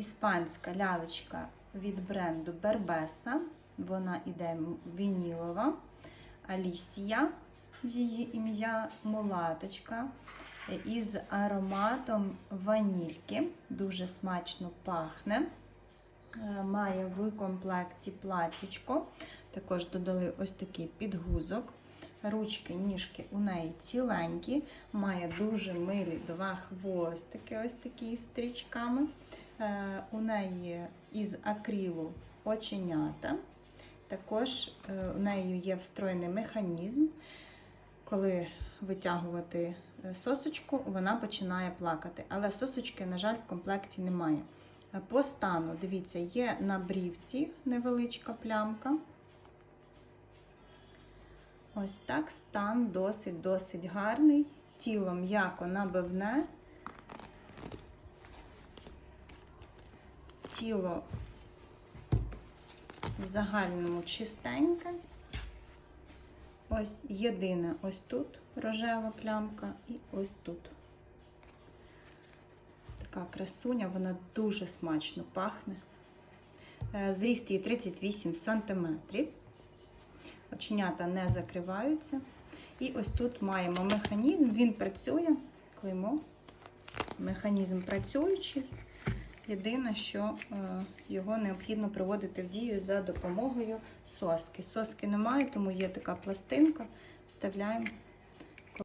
іспанська лялечка від бренду Бербеса. Вона іде вінілова. Алісія, її ім'я мулаточка. Із ароматом ванільки. Дуже смачно пахне. Е, Має в комплекті платічко. Також додали ось такий підгузок. Ручки, ніжки у неї ціленькі, має дуже милі два хвостики, ось такі стрічками. Е, У неї із акрилу оченята. Також е, у неї є встроєний механізм. Коли витягувати е, сосочку, вона починає плакати. Але сосочки, на жаль, в комплекті немає. По стану, дивіться, є на брівці невеличка плямка. Ось так стан досить-досить гарний. Тіло м'яко набивне. Тіло в загальному чистеньке. Ось єдине ось тут рожева плямка і ось тут. Така красуня, вона дуже смачно пахне. Е, Зріст її 38 см. Оченята не закриваються. І ось тут маємо механізм, він працює, клеймо. Механізм працюючий. Єдине, що е, його необхідно приводити в дію за допомогою соски. Соски немає, тому є така пластинка. Вставляємо